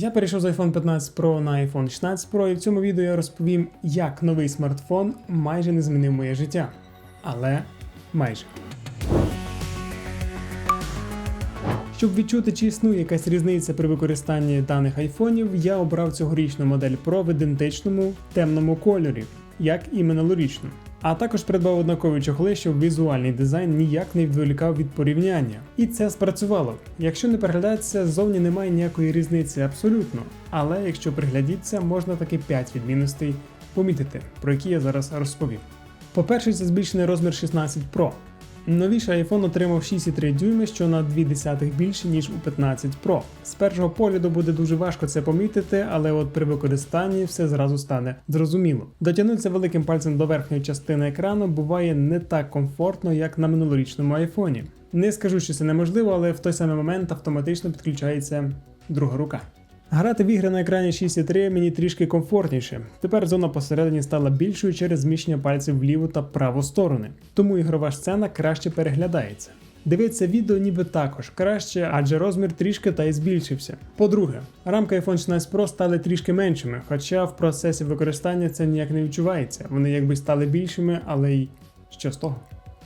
Я перейшов з iPhone 15 Pro на iPhone 16 Pro, і в цьому відео я розповім, як новий смартфон майже не змінив моє життя. Але майже. Щоб відчути, чи існує якась різниця при використанні даних айфонів, я обрав цьогорічну модель Pro в ідентичному темному кольорі, як і минулорічну. А також придбав однакові чохли, щоб візуальний дизайн ніяк не відволікав від порівняння. І це спрацювало. Якщо не приглядатися, зовні немає ніякої різниці абсолютно. Але якщо приглядіться, можна таки 5 відмінностей помітити, про які я зараз розповім. По-перше, це збільшений розмір 16 Pro. Новіший iPhone отримав 6,3 дюйми, що на 0,2 більше, ніж у 15 Pro. З першого погляду буде дуже важко це помітити, але от при використанні все зразу стане зрозуміло. Дотягнутися великим пальцем до верхньої частини екрану буває не так комфортно, як на минулорічному iPhone. Не скажу, що це неможливо, але в той самий момент автоматично підключається друга рука. Грати в ігри на екрані 6.3 мені трішки комфортніше. Тепер зона посередині стала більшою через зміщення пальців в ліву та праву сторони, тому ігрова сцена краще переглядається. Дивитися відео ніби також краще, адже розмір трішки та й збільшився. По-друге, рамки iPhone 16 Pro стали трішки меншими, хоча в процесі використання це ніяк не відчувається. Вони якби стали більшими, але й що з того?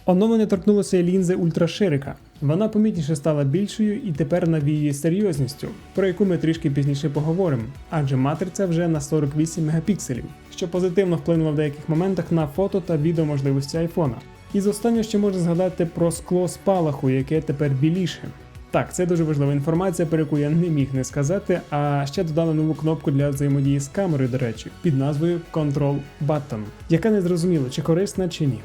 Оновлення торкнулося лінзи ультраширика. Вона помітніше стала більшою і тепер навіює серйозністю, про яку ми трішки пізніше поговоримо, адже матриця вже на 48 мегапікселів, що позитивно вплинуло в деяких моментах на фото та відео можливості айфона. І з останнього ще можна згадати про скло спалаху, яке тепер біліше. Так, це дуже важлива інформація, про яку я не міг не сказати. А ще додали нову кнопку для взаємодії з камерою, до речі, під назвою Control Button, яка не зрозуміло, чи корисна чи ні.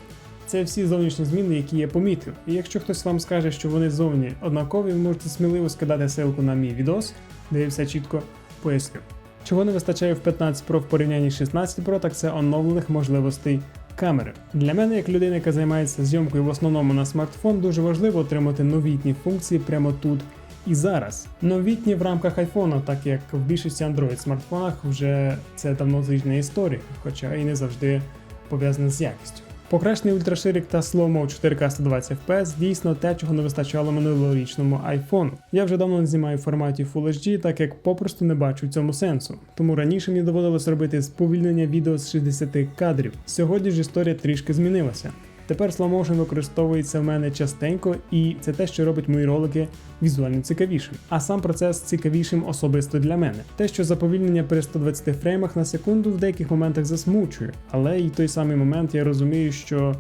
Це всі зовнішні зміни, які я помітив. І якщо хтось вам скаже, що вони зовні однакові, ви можете сміливо скидати ссылку на мій відос, де я все чітко поясню. Чого не вистачає в 15 Pro в порівнянні з 16 Pro, так це оновлених можливостей камери. Для мене, як людина, яка займається зйомкою в основному на смартфон, дуже важливо отримати новітні функції прямо тут і зараз. Новітні в рамках iPhone, так як в більшості Android смартфонах вже це давно звична історія, хоча і не завжди пов'язана з якістю. Покращений ультраширік та слоумо 4К 120 FPS дійсно те, чого не вистачало минулорічному iPhone. Я вже давно не знімаю в форматі Full HD, так як попросту не бачу цьому сенсу. Тому раніше мені доводилось робити сповільнення відео з 60 кадрів. Сьогодні ж історія трішки змінилася. Тепер Motion використовується в мене частенько, і це те, що робить мої ролики візуально цікавішим. А сам процес цікавішим особисто для мене. Те, що заповільнення при 120 фреймах на секунду в деяких моментах засмучує, але і той самий момент я розумію, що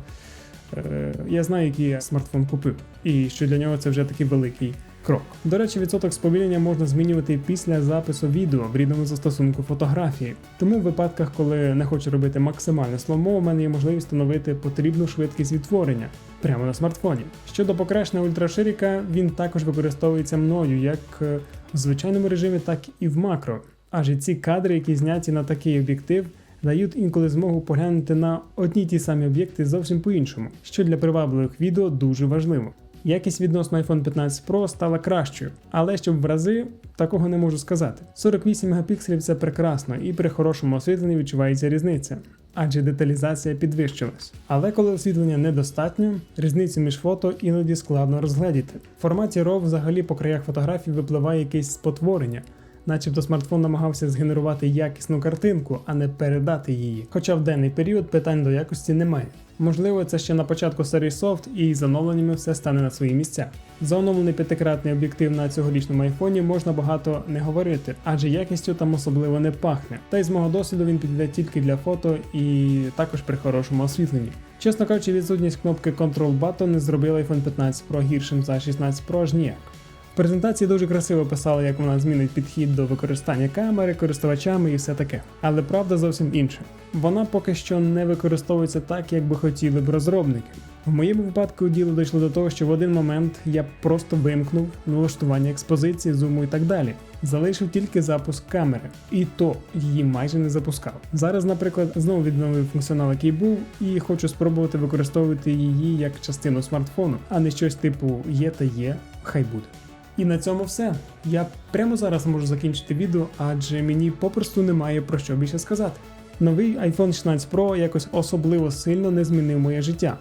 е, я знаю, який я смартфон купив, і що для нього це вже такий великий крок. До речі, відсоток сповільнення можна змінювати після запису відео в рідному застосунку фотографії. Тому в випадках, коли не хочу робити максимальне сломо, у мене є можливість встановити потрібну швидкість відтворення прямо на смартфоні. Щодо покращення ультраширіка, він також використовується мною як е, в звичайному режимі, так і в макро. Адже ці кадри, які зняті на такий об'єктив, дають інколи змогу поглянути на одні ті самі об'єкти зовсім по-іншому, що для привабливих відео дуже важливо. Якість відносно iPhone 15 Pro стала кращою, але щоб в рази такого не можу сказати. 48 мегапікселів це прекрасно, і при хорошому освітленні відчувається різниця, адже деталізація підвищилась. Але коли освітлення недостатньо, різницю між фото іноді складно розгледіти. В форматі RAW взагалі по краях фотографій випливає якесь спотворення. Начебто смартфон намагався згенерувати якісну картинку, а не передати її. Хоча в денний період питань до якості немає. Можливо, це ще на початку серії софт, і з оновленнями все стане на свої місця. За оновлений п'ятикратний об'єктив на цьогорічному айфоні можна багато не говорити, адже якістю там особливо не пахне. Та й з мого досвіду він підійде тільки для фото і також при хорошому освітленні. Чесно кажучи, відсутність кнопки Control Button зробила iPhone 15 Pro гіршим за 16 Pro аж ніяк. Презентації дуже красиво писали, як вона змінить підхід до використання камери, користувачами і все таке. Але правда зовсім інша. Вона поки що не використовується так, як би хотіли б розробники. В моєму випадку діло дійшло до того, що в один момент я просто вимкнув налаштування експозиції, зуму і так далі. Залишив тільки запуск камери, і то її майже не запускав. Зараз, наприклад, знову відновив функціонал, який був, і хочу спробувати використовувати її як частину смартфону, а не щось типу є та є, хай буде. І на цьому все. Я прямо зараз можу закінчити відео, адже мені попросту немає про що більше сказати. Новий iPhone 16 Pro якось особливо сильно не змінив моє життя.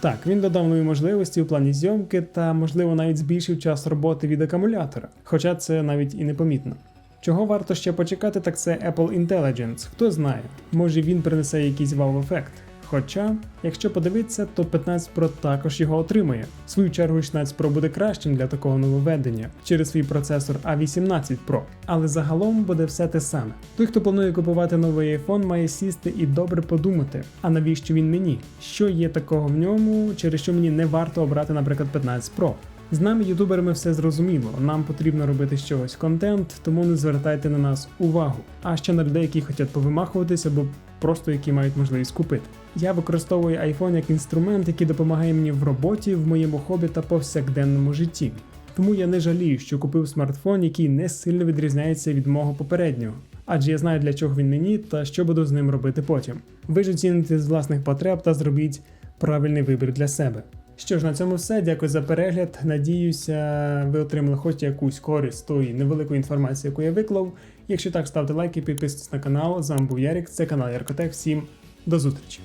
Так, він додав нові можливості у плані зйомки та, можливо, навіть збільшив час роботи від акумулятора, хоча це навіть і не помітно. Чого варто ще почекати, так це Apple Intelligence. Хто знає, може він принесе якийсь вау-ефект. Хоча, якщо подивитися, то 15 Pro також його отримує. В свою чергу 16 Pro буде кращим для такого нововведення через свій процесор A18 Pro. Але загалом буде все те саме. Той, хто планує купувати новий iPhone, має сісти і добре подумати, а навіщо він мені? Що є такого в ньому, через що мені не варто обрати, наприклад, 15 Pro. З нами, ютуберами, все зрозуміло. Нам потрібно робити з чогось контент, тому не звертайте на нас увагу. А ще на людей, які хочуть повимахуватися або просто які мають можливість купити. Я використовую iPhone як інструмент, який допомагає мені в роботі, в моєму хобі та повсякденному житті. Тому я не жалію, що купив смартфон, який не сильно відрізняється від мого попереднього. Адже я знаю для чого він мені та що буду з ним робити потім. Ви ж оціните з власних потреб та зробіть правильний вибір для себе. Що ж, на цьому все. Дякую за перегляд. Надіюся, ви отримали хоч якусь користь тої невеликої інформації, яку я виклав. Якщо так, ставте лайки, підписуйтесь на канал. З вами був Ярік, це канал Яркотех. Всім до зустрічі!